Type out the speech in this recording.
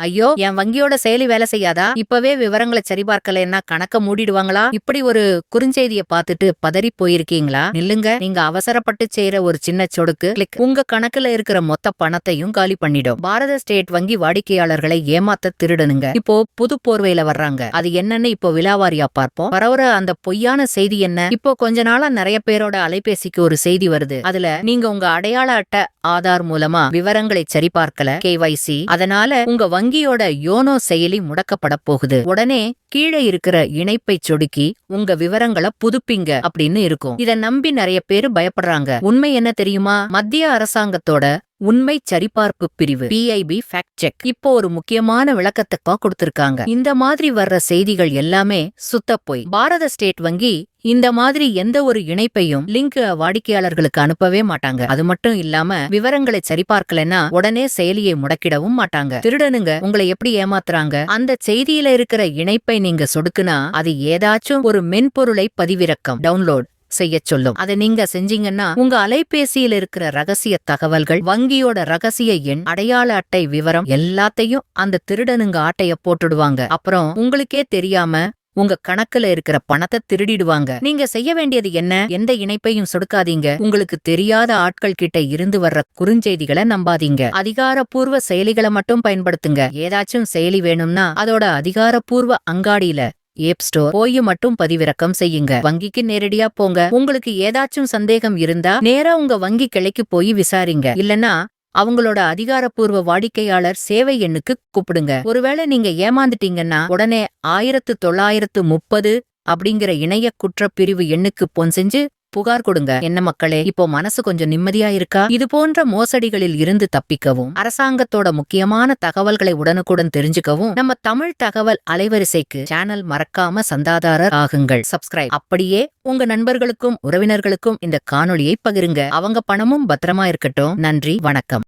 ஐயோ என் வங்கியோட செயலி வேலை செய்யாதா? இப்பவே விவரங்களை சரிபார்க்கலன்னா கணக்க மூடிடுவாங்களா? இப்படி ஒரு குறுஞ்செய்திய பார்த்துட்டு பதறி போயிருக்கீங்களா? நில்லுங்க நீங்க அவசரப்பட்டு செய்யற ஒரு சின்ன சொடுக்கு கிளிக் உங்க கணக்குல இருக்கிற மொத்த பணத்தையும் காலி பண்ணிடும். பாரத ஸ்டேட் வங்கி வாடிக்கையாளர்களை ஏமாத்த திருடனுங்க. இப்போ புது போர்வையில வர்றாங்க. அது என்னன்னு இப்போ விலாவாரியா பார்ப்போம். பரவற அந்த பொய்யான செய்தி என்ன? இப்போ கொஞ்ச நாளா நிறைய பேரோட அலைபேசிக்கு ஒரு செய்தி வருது. அதுல நீங்க உங்க அடையாள அட்டை ஆதார் மூலமா விவரங்களை சரிபார்க்கல கேவைசி. அதனால உங்க வங்கி வங்கியோட யோனோ செயலி முடக்கப்பட போகுது. உடனே கீழே இருக்கிற இணைப்பை சொடுக்கி உங்க விவரங்களை புதுப்பிங்க அப்படின்னு இருக்கும். இத நம்பி நிறைய பேர் பயப்படுறாங்க. உண்மை என்ன தெரியுமா? மத்திய அரசாங்கத்தோட உண்மை சரிபார்ப்பு பிரிவு. பிஐபி ஃபேக்ட் செக் இப்போ ஒரு முக்கியமான விளக்கத்தை கொடுத்திருக்காங்க. இந்த மாதிரி வர்ற செய்திகள் எல்லாமே சுத்த பாரத ஸ்டேட் வங்கி இந்த மாதிரி எந்த ஒரு இணைப்பையும் லிங்க் வாடிக்கையாளர்களுக்கு அனுப்பவே மாட்டாங்க. அது மட்டும் இல்லாம விவரங்களை சரிபார்க்கலன்னா உடனே செயலியை முடக்கிடவும் மாட்டாங்க. திருடனுங்க உங்களை எப்படி ஏமாத்துறாங்க? அந்த செய்தியில இருக்கிற இணைப்பை நீங்க சொடுக்குனா அது ஏதாச்சும் ஒரு மென்பொருளை பதிவிறக்கம். டவுன்லோட் செய்யச் சொல்லும். அதை நீங்க செஞ்சீங்கன்னா உங்க அலைபேசியில் இருக்கிற ரகசிய தகவல்கள் வங்கியோட ரகசிய எண் அடையாள அட்டை விவரம் எல்லாத்தையும் அந்த திருடனுங்க ஆட்டைய போட்டுடுவாங்க. அப்புறம் உங்களுக்கே தெரியாம உங்க கணக்குல இருக்கிற பணத்தை திருடிடுவாங்க. நீங்க செய்ய வேண்டியது என்ன? எந்த இணைப்பையும் சொடுக்காதீங்க. உங்களுக்கு தெரியாத ஆட்கள் கிட்ட இருந்து வர்ற குறுஞ்செய்திகளை நம்பாதீங்க. அதிகாரப்பூர்வ செயலிகளை மட்டும் பயன்படுத்துங்க. ஏதாச்சும் செயலி வேணும்னா அதோட அதிகாரப்பூர்வ அங்காடியில ஏப் ஸ்டோர் போய் மட்டும் பதிவிறக்கம் செய்யுங்க. வங்கிக்கு நேரடியா போங்க. உங்களுக்கு ஏதாச்சும் சந்தேகம் இருந்தா நேரா உங்க வங்கி கிளைக்கு போய் விசாரிங்க. இல்லனா அவங்களோட அதிகாரப்பூர்வ வாடிக்கையாளர் சேவை எண்ணுக்கு கூப்பிடுங்க. ஒருவேளை நீங்க ஏமாந்துட்டீங்கன்னா உடனே ஆயிரத்து தொள்ளாயிரத்து முப்பது அப்படிங்கிற இணைய குற்றப்பிரிவு எண்ணுக்கு போன் செஞ்சு புகார் கொடுங்க. என்ன மக்களே இப்போ மனசு கொஞ்சம் நிம்மதியா இருக்கா? இது போன்ற மோசடிகளில் இருந்து தப்பிக்கவும் அரசாங்கத்தோட முக்கியமான தகவல்களை உடனுக்குடன் தெரிஞ்சுக்கவும் நம்ம தமிழ் தகவல் அலைவரிசைக்கு சேனல் மறக்காம சந்தாதாரர் ஆகுங்கள். சப்ஸ்கிரைப் அப்படியே உங்க நண்பர்களுக்கும் உறவினர்களுக்கும் இந்த காணொளியை பகிருங்க. அவங்க பணமும் பத்திரமா இருக்கட்டும். நன்றி வணக்கம்.